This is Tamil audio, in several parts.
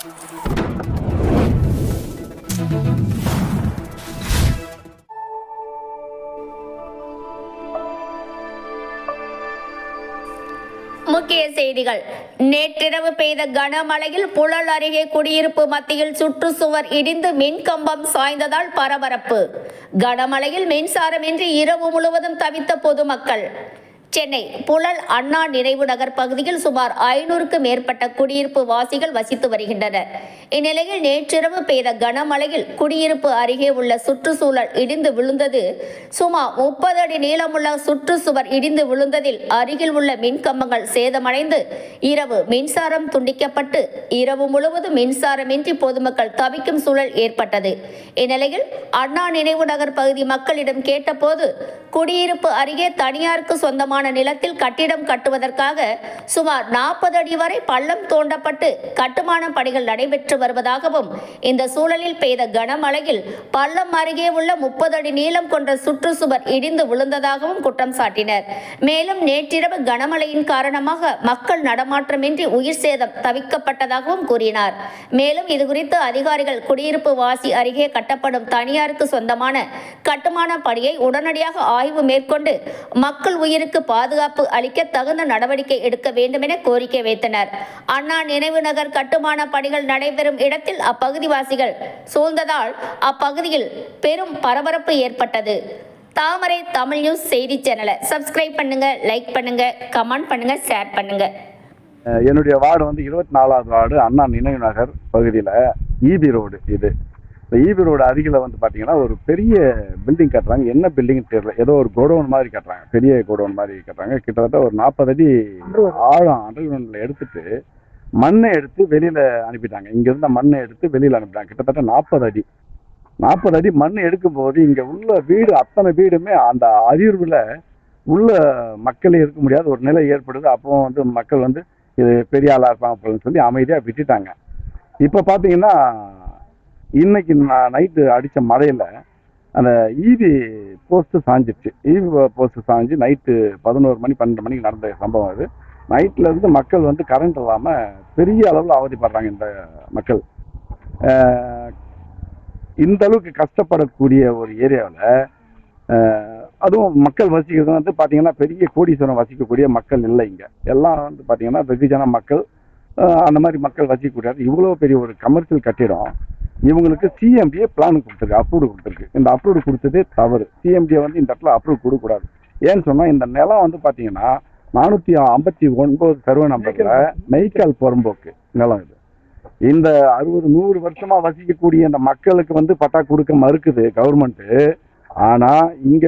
முக்கிய செய்திகள். நேற்றிரவு பெய்த கனமழையில் புழல் அருகே குடியிருப்பு மத்தியில் சுற்றுச்சுவர் இடிந்து மின் கம்பம் சாய்ந்ததால் பரபரப்பு. கனமழையில் மின்சாரமின்றி இரவு முழுவதும் தவித்த பொதுமக்கள். சென்னை புழல் அண்ணா நினைவு நகர் பகுதியில் சுமார் ஐநூறுக்கு மேற்பட்ட குடியிருப்பு வாசிகள் வசித்து வருகின்றனர். இந்நிலையில் நேற்றிரவு பெய்த கனமழையில் குடியிருப்பு அருகே உள்ள சுற்றுச்சூழல் இடிந்து விழுந்தது. சுமார் முப்பது அடி நீளமுள்ள சுற்றுச்சுவர் இடிந்து விழுந்ததில் அருகில் உள்ள மின்கம்பங்கள் சேதமடைந்து இரவு மின்சாரம் துண்டிக்கப்பட்டு இரவு முழுவதும் மின்சாரமின்றி பொதுமக்கள் தவிக்கும் சூழல் ஏற்பட்டது. இந்நிலையில் அண்ணா நினைவு நகர் பகுதி மக்களிடம் கேட்டபோது குடியிருப்பு அருகே தனியாருக்கு சொந்தமான நிலத்தில் கட்டிடம் கட்டுவதற்காக சுமார் நாற்பது அடி வரை பள்ளம் தோண்டப்பட்டு கட்டுமான பணிகள் நடைபெற்று வருவதாகவும் இந்த சூழலில் பெய்த கனமழையில் பள்ளம் அருகே உள்ள முப்பது அடி நீளம் கொண்ட சுற்றுச்சுவர் இடிந்து விழுந்ததாகவும் குற்றம் சாட்டினர். மேலும் நேற்றிரவு கனமழையின் காரணமாக மக்கள் நடமாற்றமின்றி உயிர் சேதம் தவிக்கப்பட்டதாகவும் கூறினார். மேலும் இதுகுறித்து அதிகாரிகள் குடியிருப்பு வாசி அருகே கட்டப்படும் தனியாருக்கு சொந்தமான கட்டுமான பணியை உடனடியாக ஆய்வு மேற்கொண்டு மக்கள் உயிருக்கு பாதுகாப்பு அளிக்க தகுந்த நடவடிக்கை எடுக்க வேண்டும் என கோரிக்கை வைத்தனர். அண்ணா நினைவு நகர் கட்டுமான பணிகள் நடைபெறும் இடத்தில் அப்பகுதிவாசிகள் சூழ்ந்ததால் அப்பகுதியில் பெரும் பரபரப்பு ஏற்பட்டது. தாமரை தமிழ் நியூஸ் செய்தி சேனலை சப்ஸ்கிரைப் பண்ணுங்க லைக் பண்ணுங்க கமெண்ட் பண்ணுங்க ஷேர் பண்ணுங்க. என்னுடைய வார்டு வந்து இருபத்தி நாலாவது வார்டு அண்ணா நினைவு நகர் பகுதியில் ஈபி ரோடு இது. இந்த ஈபி ரோடு அருகில் வந்து பார்த்தீங்கன்னா ஒரு பெரிய பில்டிங் கட்டுறாங்க. என்ன பில்டிங் தெரியல. ஏதோ ஒரு கோடவுன் மாதிரி கட்டுறாங்க. பெரிய கோடவுன் மாதிரி கட்டுறாங்க. கிட்டத்தட்ட ஒரு நாற்பது அடி ஆழம் அண்டர்கிரவுண்டில் எடுத்துட்டு மண்ணை எடுத்து வெளியில் அனுப்பிட்டாங்க. இங்க இருந்த மண்ணை எடுத்து வெளியில் அனுப்பிட்டாங்க. கிட்டத்தட்ட நாற்பது அடி. நாற்பது அடி மண் எடுக்கும்போது இங்கே உள்ள வீடு அத்தனை வீடுமே அந்த அதிர்வில் உள்ள மக்களே இருக்க முடியாத ஒரு நிலை ஏற்படுது. அப்போ வந்து மக்கள் வந்து இது பெரிய ஆளாக இருப்பாங்க அப்படின்னு சொல்லி அமைதியாக விட்டுட்டாங்க. இப்போ பார்த்தீங்கன்னா இன்னைக்கு நான் நைட்டு அடித்த மழையில் அந்த ஈவி போஸ்ட்டு சாஞ்சிருச்சு. ஈவி போஸ்ட்டு சாஞ்சு நைட்டு பதினோரு மணி பன்னெண்டு மணிக்கு நடந்த சம்பவம் அது. நைட்ல இருந்து மக்கள் வந்து கரண்ட் இல்லாமல் பெரிய அளவில் அவதிப்படுறாங்க இந்த மக்கள். இந்த அளவுக்கு கஷ்டப்படக்கூடிய ஒரு ஏரியாவில் அதுவும் மக்கள் வசிக்கிறது வந்து பார்த்தீங்கன்னா பெரிய கோடீஸ்வரம் வசிக்கக்கூடிய மக்கள் இல்லை இங்கே. எல்லாம் வந்து பார்த்தீங்கன்னா வெகுஜன மக்கள். அந்த மாதிரி மக்கள் வசிக்கக்கூடாது இவ்வளோ பெரிய ஒரு கமர்ஷியல் கட்டிடம். இவங்களுக்கு சிஎம்டிஏ பிளான் கொடுத்துருக்கு அப்ரூவ் கொடுத்துருக்கு. இந்த அப்ரூவ் கொடுத்ததே தவறு. சிஎம்டிஏ வந்து இந்த இடத்துல அப்ரூவ் கொடுக்கக்கூடாது. ஏன்னு சொன்னால் இந்த நிலம் வந்து பார்த்தீங்கன்னா நானூற்றி ஐம்பத்தி ஒன்பது சர்வ நம்பரில் மெய்க்கால் புறம்போக்கு நிலம் இது. இந்த அறுபது நூறு வருஷமா வசிக்கக்கூடிய இந்த மக்களுக்கு வந்து பட்டா கொடுக்க மறுக்குது கவர்மெண்ட்டு ஆனா இங்க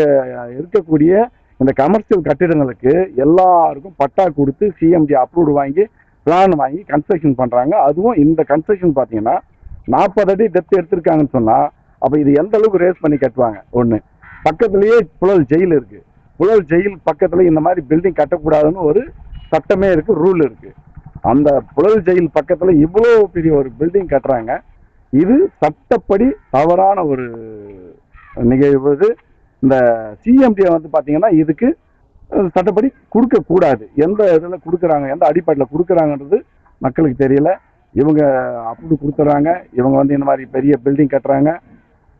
இருக்கக்கூடிய இந்த கமர்ஷியல் கட்டிடங்களுக்கு எல்லாருக்கும் பட்டா கொடுத்து சிஎம்டி அப்ரூவ்டு வாங்கி பிளான் வாங்கி கன்ஸ்ட்ரக்ஷன் பண்றாங்க. அதுவும் இந்த கன்ஸ்ட்ரக்ஷன் பாத்தீங்கன்னா நாற்பது அடி டெப்த் எடுத்திருக்காங்கன்னு சொன்னால் அப்போ இது எந்த அளவுக்கு ரேஸ் பண்ணி கட்டுவாங்க? ஒன்று பக்கத்துலேயே புழல் ஜெயில் இருக்குது புழல் ஜெயில் பக்கத்தில் இந்த மாதிரி பில்டிங் கட்டக்கூடாதுன்னு ஒரு சட்டமே இருக்குது ரூல் இருக்குது அந்த புழல் ஜெயில் பக்கத்தில் இவ்வளோ பெரிய ஒரு பில்டிங் கட்டுறாங்க. இது சட்டப்படி தவறான ஒரு நிகழ்வு இது. இந்த சிஎம்டியை வந்து பார்த்தீங்கன்னா இதுக்கு சட்டப்படி கொடுக்கக்கூடாது. எந்த இதில் கொடுக்குறாங்க எந்த அடிப்படையில் கொடுக்குறாங்கன்றது மக்களுக்கு தெரியல. இவங்க அப்ரூவ் கொடுத்துட்றாங்க இவங்க வந்து இந்த மாதிரி பெரிய பில்டிங் கட்டுறாங்க.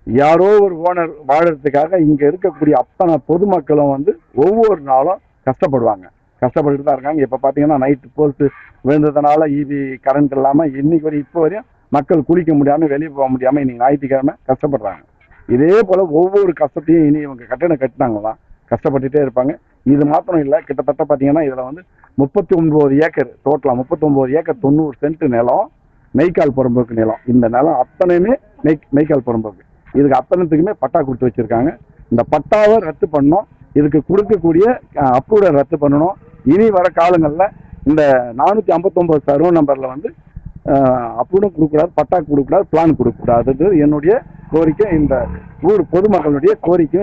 யாரோ ஒரு ஓனர் வாழறதுக்காக இங்கே இருக்கக்கூடிய அத்தனை பொதுமக்களும் வந்து ஒவ்வொரு நாளும் கஷ்டப்படுவாங்க. கஷ்டப்பட்டுட்டு தான் இருக்காங்க. இப்போ பார்த்தீங்கன்னா நைட்டு போஸ்ட் விழுந்ததுனால ஈவி கரண்ட் இல்லாமல் இன்னைக்கு வரையும் இப்போ வரையும் மக்கள் குளிக்க முடியாமல் வெளியே போக முடியாமல் இன்னைக்கு ஞாயிற்றுக்கிழமை கஷ்டப்படுறாங்க. இதே போல் ஒவ்வொரு கஷ்டத்தையும் இனி இவங்க கட்டணம் கட்டினாங்களாம் கஷ்டப்பட்டுட்டே இருப்பாங்க. இது மாத்திரம் இல்லை கிட்டத்தட்ட பார்த்தீங்கன்னா இதில் வந்து முப்பத்தி ஒன்பது ஏக்கர் டோட்டலாக முப்பத்தொம்போது ஏக்கர் தொண்ணூறு சென்ட் நிலம் மெய்க்கால் புறம்போக்கு நிலம். இந்த நிலம் அத்தனையுமே மெய் மெய்க்கால் புறம்போக்கு. இதுக்கு அத்தனைத்துக்குமே பட்டா கொடுத்து வச்சுருக்காங்க. இந்த பட்டாவை ரத்து பண்ணணும். இதுக்கு கொடுக்கக்கூடிய அப்ரூவை ரத்து பண்ணணும். இனி வர காலங்களில் இந்த நானூற்றி ஐம்பத்தொம்போது சர்வ நம்பரில் வந்து அப்ரூவும் கொடுக்கக்கூடாது பட்டா கொடுக்கக்கூடாது பிளான் கொடுக்கக்கூடாது என்னுடைய கோரிக்கை. இந்த ஊர் பொதுமக்களுடைய கோரிக்கை